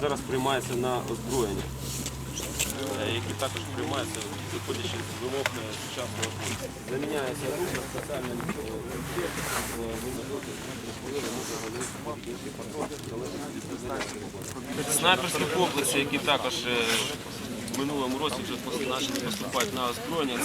зараз приймається на озброєння, е, які також приймаються, виходячи з вимог е, сучасного заміняється рука спеціальна е, Снайперські комплекси, які також в минулому році вже почали поступати на озброєння.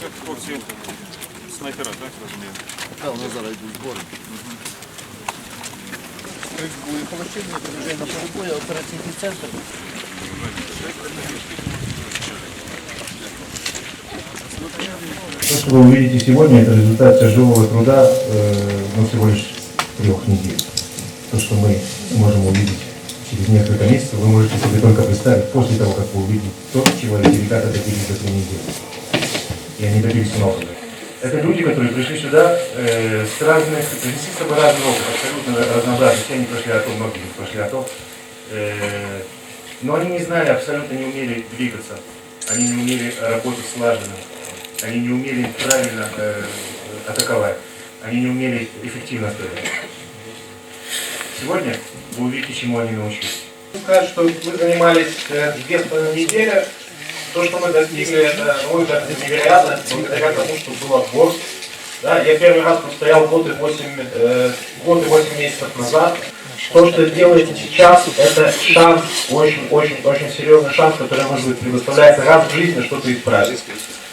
Це хлопці снайпера, так розумію? Так, вони зараз йдуть збори. Буде помещення, приїжджає на поле боя, операційний центр. То, что вы увидите сегодня, это результат тяжелого труда э, ну, всего лишь трех недель. То, что мы можем увидеть через несколько месяцев, вы можете себе только представить после того, как вы увидите то, чего эти ребята добились за три недели. И они добились многого. Это люди, которые пришли сюда э, с разных, принесли с собой разный опыт, абсолютно разнообразный. Все они прошли АТО, многие прошли АТО. Э, но они не знали, абсолютно не умели двигаться. Они не умели работать слаженно. Они не умели правильно э, атаковать. Они не умели эффективно стрелять. Сегодня вы увидите, чему они научились. сказать, что вы занимались э, две с половиной недели. То, что мы достигли, это, ну, это невероятно, благодаря тому, что был отбор. Да, я первый раз постоял год и 8, э, год и 8 месяцев назад. То, что делаете сейчас, это шанс, очень-очень-очень серьезный шанс, который, может быть, предоставляется раз в жизни что-то исправить.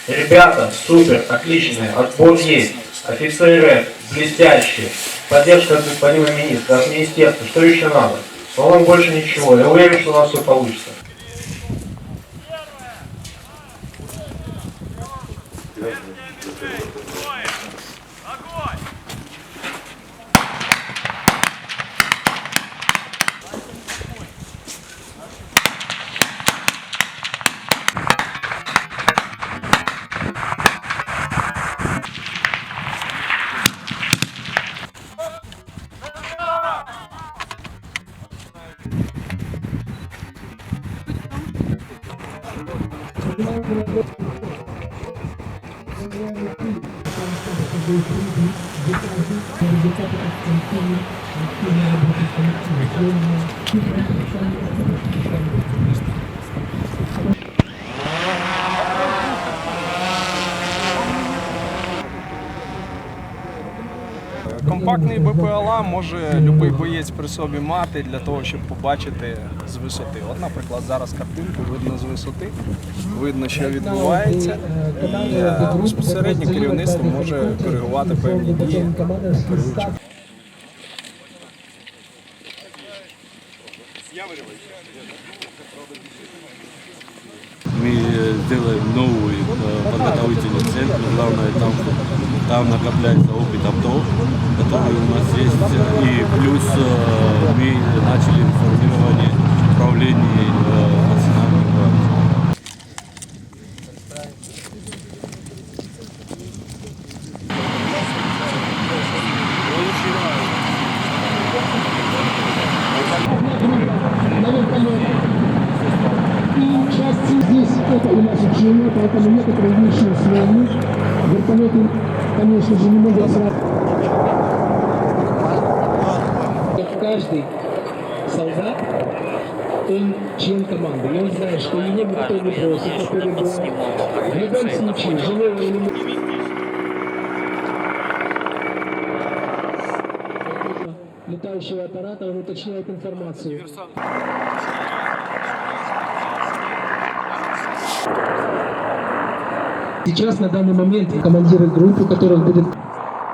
Ребята, супер, отличные, отбор есть, офицеры блестящие, поддержка от господина министра, от министерства, что еще надо? По-моему, больше ничего. Я уверен, что у нас все получится. Thank you. Компактний БПЛА може будь-який боєць при собі мати для того, щоб побачити з висоти. От, наприклад, зараз картинку видно з висоти, видно, що відбувається, і е, безпосередньо керівництво може коригувати певні дії. керуючого. Мы э, сделаем новый э, подготовительный центр. Главное, там, там накопляется опыт АТО, который у нас есть. И плюс э, мы начали формирование управления э, национальной гвардии. И часть здесь это учение, поэтому некоторые вещи сложны. Вертолеты, конечно же, не могут сразу. Каждый солдат, он член команды. И он знает, что его никто не бросит поле боя. В любом случае, живого или летающего аппарата, он уточняет информацию. Сейчас, на данный момент, командиры группы, у которых будет...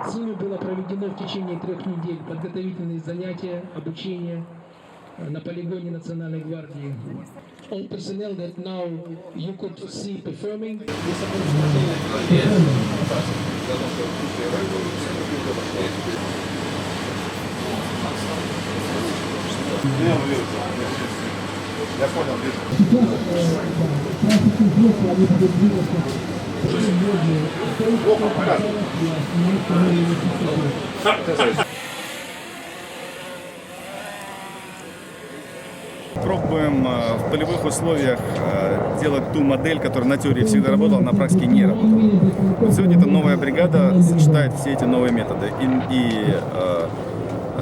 С ними было проведено в течение трех недель подготовительные занятия, обучение э, на полигоне Национальной гвардии. All personnel that now you could see performing, we supposed to Пробуем э, в полевых условиях э, делать ту модель, которая на теории всегда работала, на практике не работала. Вот сегодня эта новая бригада сочетает все эти новые методы. И, и, э,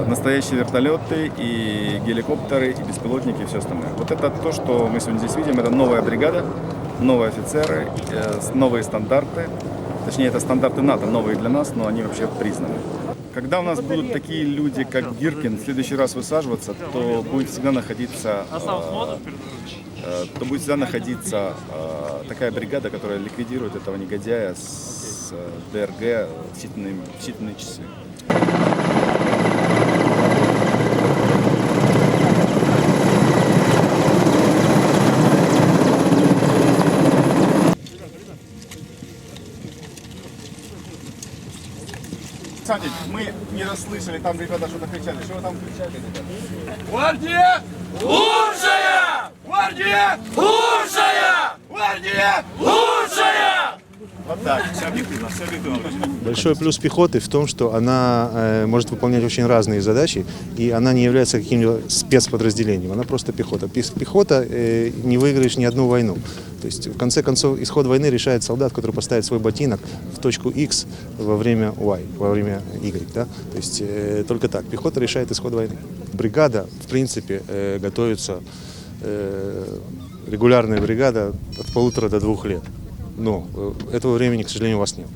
настоящие вертолеты, и геликоптеры, и беспилотники, и все остальное. Вот это то, что мы сегодня здесь видим. Это новая бригада, новые офицеры, э, новые стандарты. Точнее, это стандарты НАТО, новые для нас, но они вообще признаны. Когда у нас будут такие люди, как Гиркин, в следующий раз высаживаться, то будет всегда находиться, э, э, то будет всегда находиться э, такая бригада, которая ликвидирует этого негодяя с э, ДРГ в считанные, в считанные часы. Кстати, мы не расслышали, там ребята что-то кричали. Что вы там кричали? Гвардія! Лучшая! Гвардія! Лучшая! Гвардія! Лучшая! Вот так, все объективно, все объективно. Большой плюс пехоты в том, что она э, может выполнять очень разные задачи, и она не является каким-либо спецподразделением, она просто пехота. Пехота э, не выиграешь ни одну войну. То есть, в конце концов, исход войны решает солдат, который поставит свой ботинок в точку X во время Y, во время Y. Да? То есть, э, только так. Пехота решает исход войны. Бригада, в принципе, э, готовится, э, регулярная бригада от полутора до двух лет. Но э, этого времени, к сожалению, у вас нет.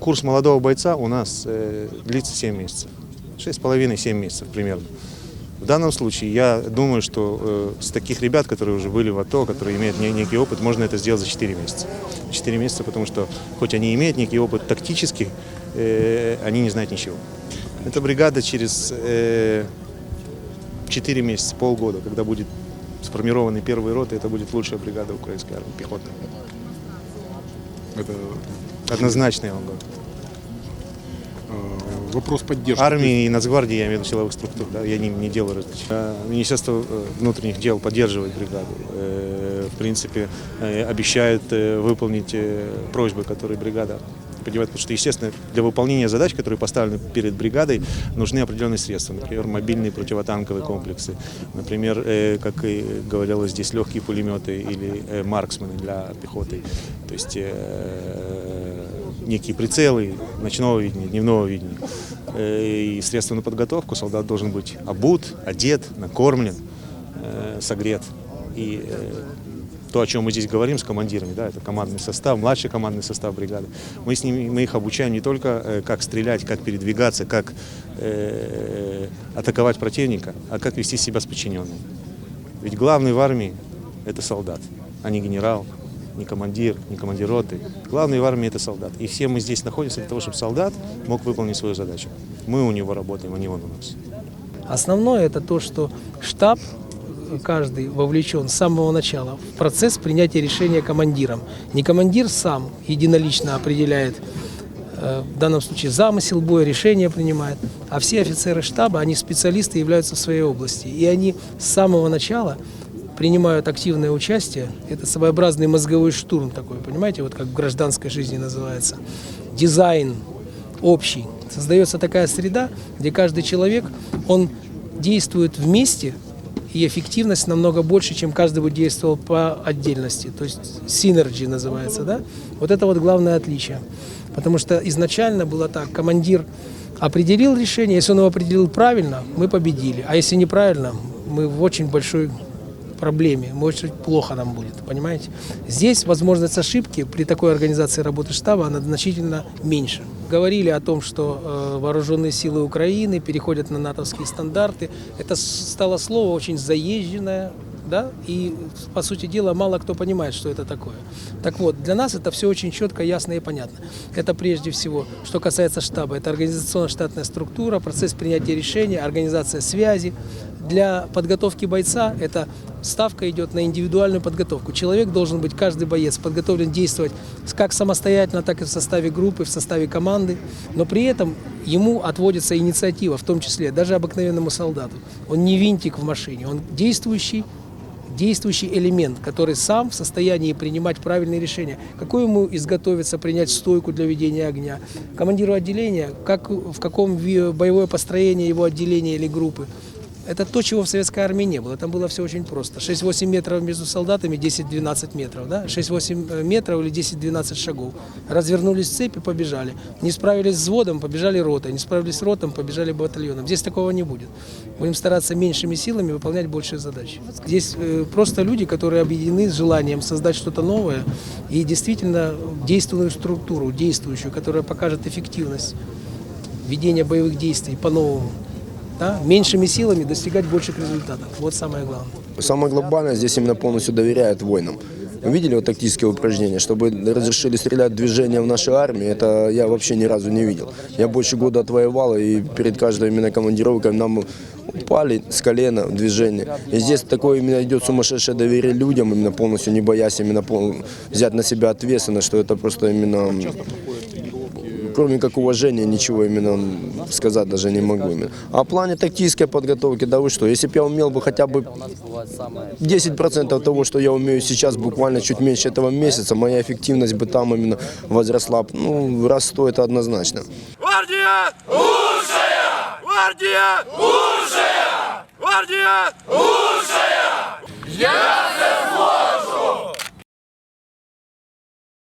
Курс молодого бойца у нас э, длится 7 месяцев. 6,5-7 месяцев примерно. В данном случае я думаю, что э, с таких ребят, которые уже были в АТО, которые имеют не- некий опыт, можно это сделать за 4 месяца. 4 месяца, потому что хоть они имеют некий опыт тактический, э, они не знают ничего. Эта бригада через э, 4 месяца, полгода, когда будет сформированы первые роты, это будет лучшая бригада украинской армии, пехотная. Это Однозначно, я вам говорю. э, вопрос поддержки. армии и Нацгвардии, я имею в виду силовых структур, да, я не, не делаю различия. А Министерство э, внутренних дел поддерживает бригаду. Э, В принципе, э, обещает э, выполнить э, просьбы, которые бригада поднимает, потому что, естественно, для выполнения задач, которые поставлены перед бригадой, нужны определенные средства, например, мобильные противотанковые комплексы, например, э, как и говорилось здесь, легкие пулеметы или э, марксмены для пехоты, то есть э, некие прицелы ночного видения, дневного видения. И средства на подготовку солдат должен быть обут, одет, накормлен, согрет. И то, о чем мы здесь говорим с командирами, да, это командный состав, младший командный состав бригады. Мы, с ними, мы их обучаем не только э, как стрелять, как передвигаться, как э, атаковать противника, а как вести себя с подчиненными. Ведь главный в армии – это солдат, а не генерал, не командир, не командир роты. Главный в армии – это солдат. И все мы здесь находимся для того, чтобы солдат мог выполнить свою задачу. Мы у него работаем, а не он у нас. Основное это то, что штаб каждый вовлечен с самого начала в процесс принятия решения командиром. Не командир сам единолично определяет, э, в данном случае замысел боя, решение принимает, а все офицеры штаба, они специалисты являются в своей области. И они с самого начала принимают активное участие. Это своеобразный мозговой штурм такой, понимаете, вот как в гражданской жизни называется. Дизайн общий. Создается такая среда, где каждый человек, он действует вместе, и эффективность намного больше, чем каждый бы действовал по отдельности. То есть синерджи называется, да? Вот это вот главное отличие. Потому что изначально было так, командир определил решение, если он его определил правильно, мы победили. А если неправильно, мы в очень большой проблеме, очень плохо нам будет, понимаете? Здесь возможность ошибки при такой организации работы штаба, она значительно меньше. Говорили о том, что э, вооруженные силы Украины переходят на натовские стандарты. Это стало слово очень заезженное, да, и, по сути дела, мало кто понимает, что это такое. Так вот, для нас это все очень четко, ясно и понятно. Это прежде всего, что касается штаба, это организационно-штатная структура, процесс принятия решения, организация связи, для подготовки бойца это ставка идет на индивидуальную подготовку. Человек должен быть, каждый боец, подготовлен действовать как самостоятельно, так и в составе группы, в составе команды. Но при этом ему отводится инициатива, в том числе даже обыкновенному солдату. Он не винтик в машине, он действующий действующий элемент, который сам в состоянии принимать правильные решения. Какой ему изготовиться, принять стойку для ведения огня. Командиру отделения, как, в каком боевое построение его отделения или группы. Это то, чего в советской армии не было. Там было все очень просто. 6-8 метров между солдатами, 10-12 метров. Да? 6-8 метров или 10-12 шагов. Развернулись в цепи, побежали. Не справились с взводом, побежали ротой. Не справились с ротом, побежали батальоном. Здесь такого не будет. Будем стараться меньшими силами выполнять большие задачи. Здесь э, просто люди, которые объединены с желанием создать что-то новое и действительно действенную структуру, действующую, которая покажет эффективность ведения боевых действий по-новому. Да? Меньшими силами достигать больших результатов. Вот самое главное. Самое глобальное здесь именно полностью доверяют воинам. Вы видели вот тактические упражнения, чтобы разрешили стрелять движения в нашей армии, это я вообще ни разу не видел. Я больше года отвоевал, и перед каждой именно командировкой нам упали с колена в движение. И здесь такое именно идет сумасшедшее доверие людям, именно полностью не боясь именно пол- взять на себя ответственность, что это просто именно кроме как уважения, ничего именно сказать даже не могу. Именно. А в плане тактической подготовки, да вы что, если бы я умел бы хотя бы 10% того, что я умею сейчас, буквально чуть меньше этого месяца, моя эффективность бы там именно возросла, б, ну, раз сто это однозначно. Гвардія! Лучшая! Гвардія! Лучшая! Гвардія! Лучшая! Я